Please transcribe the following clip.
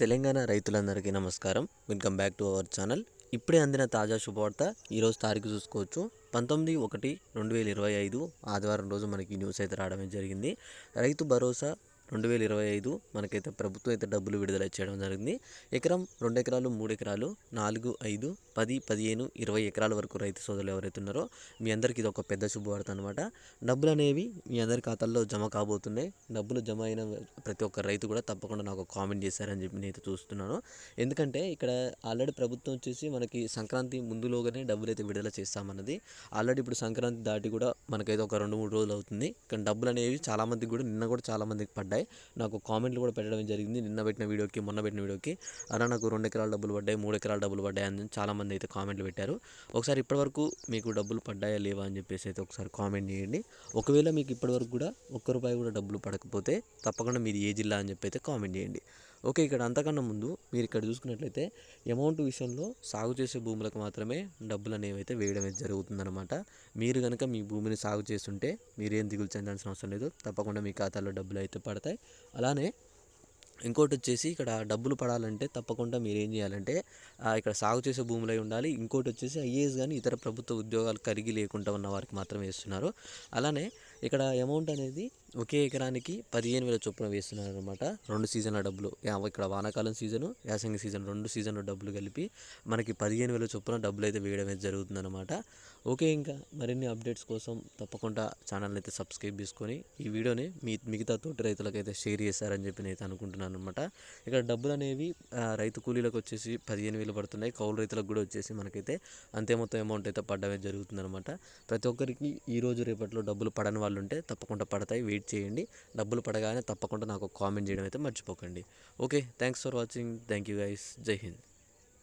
తెలంగాణ రైతులందరికీ నమస్కారం. Welcome back to our channel. ఇప్పుడే అందిన తాజా శుభవార్త ఈరోజు తారీఖు చూసుకోవచ్చు. పంతొమ్మిది ఒకటి రెండు వేల ఇరవై ఐదు ఆదివారం రోజు మనకి న్యూస్ అయితే రావడం జరిగింది. రైతు భరోసా రెండు వేల ఇరవై ఐదు మనకైతే ప్రభుత్వం అయితే డబ్బులు విడుదల చేయడం జరిగింది. ఎకరం రెండు ఎకరాలు మూడు ఎకరాలు నాలుగు ఐదు పది పదిహేను ఇరవై ఎకరాల వరకు రైతు సోదరులు ఎవరైతే ఉన్నారో మీ అందరికీ ఇది ఒక పెద్ద శుభవార్త అనమాట డబ్బులు అనేవి మీ అందరి ఖాతాల్లో జమ కాబోతున్నాయి. డబ్బులు జమ అయిన ప్రతి ఒక్క రైతు కూడా తప్పకుండా నాకు కామెంట్ చేశారని చెప్పి నేను చూస్తున్నాను. ఎందుకంటే ఇక్కడ ఆల్రెడీ ప్రభుత్వం వచ్చేసి మనకి సంక్రాంతి ముందులోగానే డబ్బులు అయితే విడుదల చేస్తామన్నది. ఆల్రెడీ ఇప్పుడు సంక్రాంతి దాటి కూడా మనకైతే ఒక రెండు మూడు రోజులు అవుతుంది. కానీ డబ్బులు అనేవి చాలామందికి కూడా నిన్న కూడా చాలామందికి పడ్డాయి. నాకు కామెంట్లు కూడా పెట్టడం జరిగింది. నిన్న పెట్టిన వీడియోకి మొన్న పెట్టిన వీడియోకి. అలా నాకు రెండు ఎకరాల డబ్బులు పడ్డాయి మూడు ఎకరాల డబ్బులు పడ్డాయి అని చాలామంది అయితే కామెంట్లు పెట్టారు. ఒకసారి ఇప్పటివరకు మీకు డబ్బులు పడ్డాయా లేవా అని చెప్పేసి అయితే ఒకసారి కామెంట్ చేయండి. ఒకవేళ మీకు ఇప్పటివరకు కూడా ఒక్క రూపాయి కూడా డబ్బులు పడకపోతే తప్పకుండా మీది ఏ జిల్లా అని చెప్పి అయితే కామెంట్ చేయండి. ఓకే ఇక్కడ అంతకన్నా ముందు మీరు ఇక్కడ చూసుకున్నట్లయితే అమౌంట్ విషయంలో సాగు చేసే భూములకు మాత్రమే డబ్బులు అనేవి అయితే వేయడం అయితే జరుగుతుందన్నమాట. మీరు కనుక మీ భూమిని సాగు చేస్తుంటే మీరేం దిగులు చెందాల్సిన అవసరం లేదు. తప్పకుండా మీ ఖాతాలో డబ్బులు అయితే పడతాయి. అలానే ఇంకోటి వచ్చేసి ఇక్కడ డబ్బులు పడాలంటే తప్పకుండా మీరు ఏం చేయాలంటే ఇక్కడ సాగు చేసే భూములై ఉండాలి. ఇంకోటి వచ్చేసి ఐఏఎస్ కానీ ఇతర ప్రభుత్వ ఉద్యోగాలు కరిగి లేకుండా ఉన్న వారికి మాత్రమే వేస్తున్నారు అలానే ఇక్కడ అమౌంట్ అనేది ఒకే ఎకరానికి పదిహేను వేల చొప్పున వేస్తున్నారు అనమాట రెండు సీజన్ల డబ్బులు. ఇక్కడ వానాకాలం సీజను యాసంగి సీజన్ రెండు సీజన్ల డబ్బులు కలిపి మనకి పదిహేను వేల చొప్పున డబ్బులు అయితే వేయడం అయితే జరుగుతుందన్నమాట. ఓకే ఇంకా మరిన్ని అప్డేట్స్ కోసం తప్పకుండా ఛానల్ని అయితే సబ్స్క్రైబ్ చేసుకొని ఈ వీడియోని మీ మిగతా తోటి రైతులకు అయితే షేర్ చేశారని చెప్పి నేను అనుకుంటున్నాను అనమాట ఇక్కడ డబ్బులు అనేవి రైతు కూలీలకు వచ్చేసి పదిహేను వేలు పడుతున్నాయి. కౌలు రైతులకు కూడా వచ్చేసి మనకైతే అంతే మొత్తం అమౌంట్ అయితే పడ్డమే జరుగుతుందన్నమాట. ప్రతి ఒక్కరికి ఈ రోజు రేపట్లో డబ్బులు పడని వాళ్ళు ఉంటే తప్పకుండా పడతాయి. వెయిట్ చేయండి. డబ్బులు పడగానే తప్పకుండా నాకు కామెంట్ చేయడం అయితే మర్చిపోకండి. Okay thanks for watching. Thank you guys జై హింద్.